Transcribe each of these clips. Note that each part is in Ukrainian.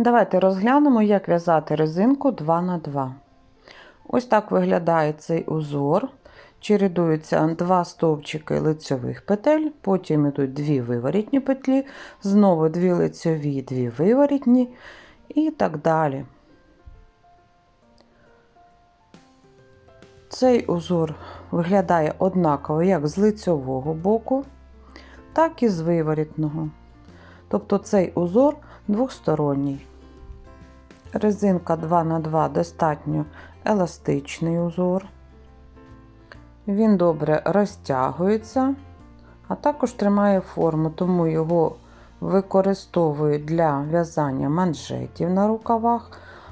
Давайте розглянемо, як в'язати резинку 2 на 2 Ось так виглядає цей узор. Чередуються два стовпчики лицьових петель, потім йдуть дві виворітні петлі, знову дві лицьові, дві виворітні і так далі. Цей узор виглядає однаково як з лицьового боку, так і з виворітного. Тобто цей узор двосторонній. Резинка 2х2 достатньо еластичний узор. Він добре розтягується, а також тримає форму, тому його використовують для в'язання манжетів на рукавах,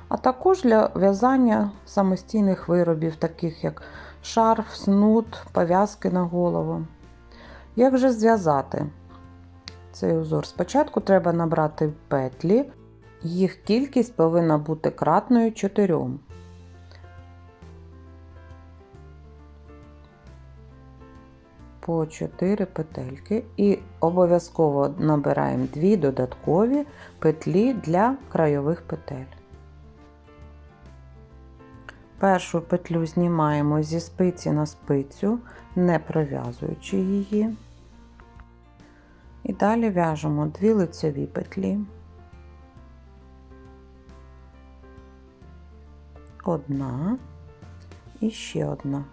а також для в'язання самостійних виробів, таких як шарф, снуд, пов'язки на голову. Як же зв'язати цей узор? Спочатку треба набрати петлі, їх кількість повинна бути кратною 4. По 4 петельки і обов'язково набираємо 2 додаткові петлі для крайових петель. Першу петлю знімаємо зі спиці на спицю, не пров'язуючи її. Далі в'яжемо дві лицеві петлі. Одна і ще одна.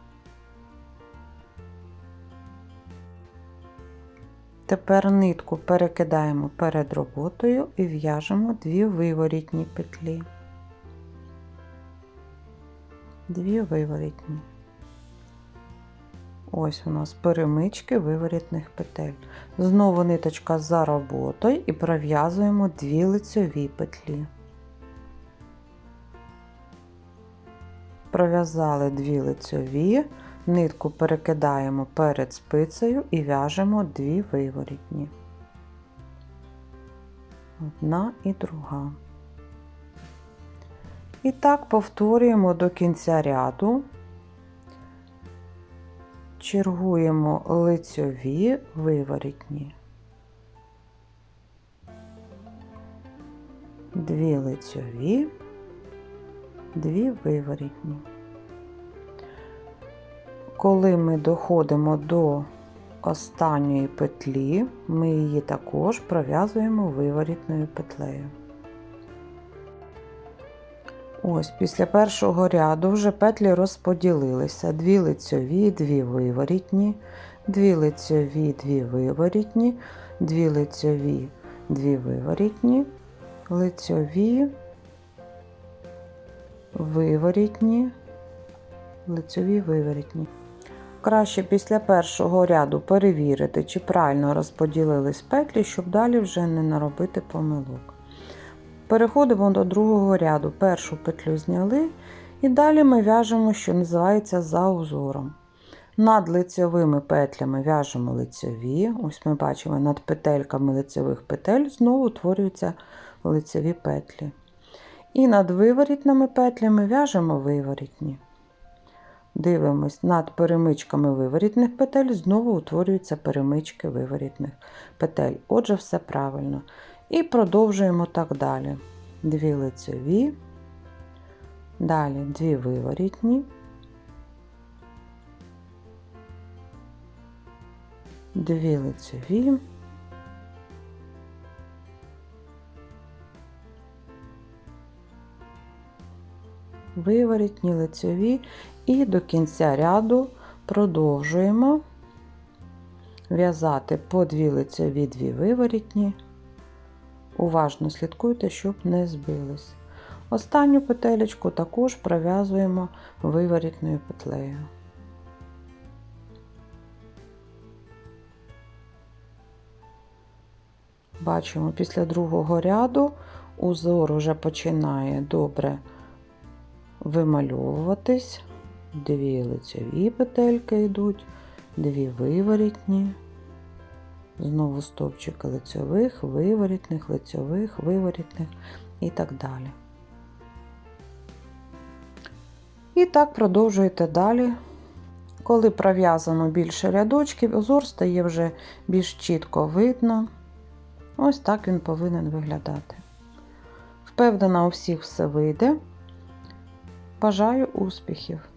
Тепер нитку перекидаємо перед роботою і в'яжемо дві виворітні петлі. Дві виворітні. Ось у нас перемички виворітних петель. Знову ниточка за роботою і пров'язуємо дві лицьові петлі. Пров'язали дві лицьові, нитку перекидаємо перед спицею і в'яжемо дві виворітні. Одна і друга. І так повторюємо до кінця ряду, чергуємо лицьові виворітні, дві лицьові, дві виворітні. Коли ми доходимо до останньої петлі, ми її також пров'язуємо виворітною петлею. Ось після першого ряду вже петлі розподілилися: дві лицьові, дві виворітні, дві лицьові, дві виворітні, дві лицьові, дві виворітні, лицьові, виворітні, лицьові виворітні. Краще після першого ряду перевірити, чи правильно розподілились петлі, щоб далі вже не наробити помилок. Переходимо до другого ряду. Першу петлю зняли, і далі ми в'яжемо, що називається за узором. Над лицьовими петлями в'яжемо лицьові. Ось ми бачимо, над петельками лицьових петель знову утворюються лицьові петлі. І над виворітними петлями в'яжемо виворітні. Дивимось, над перемичками виворітних петель знову утворюються перемички виворітних петель. Отже, все правильно. І продовжуємо так далі. Дві лицеві, далі дві виворітні, дві лицеві, виворітні лицеві і до кінця ряду продовжуємо в'язати по дві лицеві, дві виворітні. Уважно слідкуйте, щоб не збились. Останню петелечку також пров'язуємо виворітною петлею. Бачимо, після другого ряду узор уже починає добре вимальовуватись. Дві лицеві петельки йдуть, дві виворітні. Знову стовпчики лицьових, виворітних, лицьових, виворітних і так далі. І так продовжуєте далі. Коли пров'язано більше рядочків, узор стає вже більш чітко видно. Ось так він повинен виглядати. Впевнена, у всіх все вийде. Бажаю успіхів!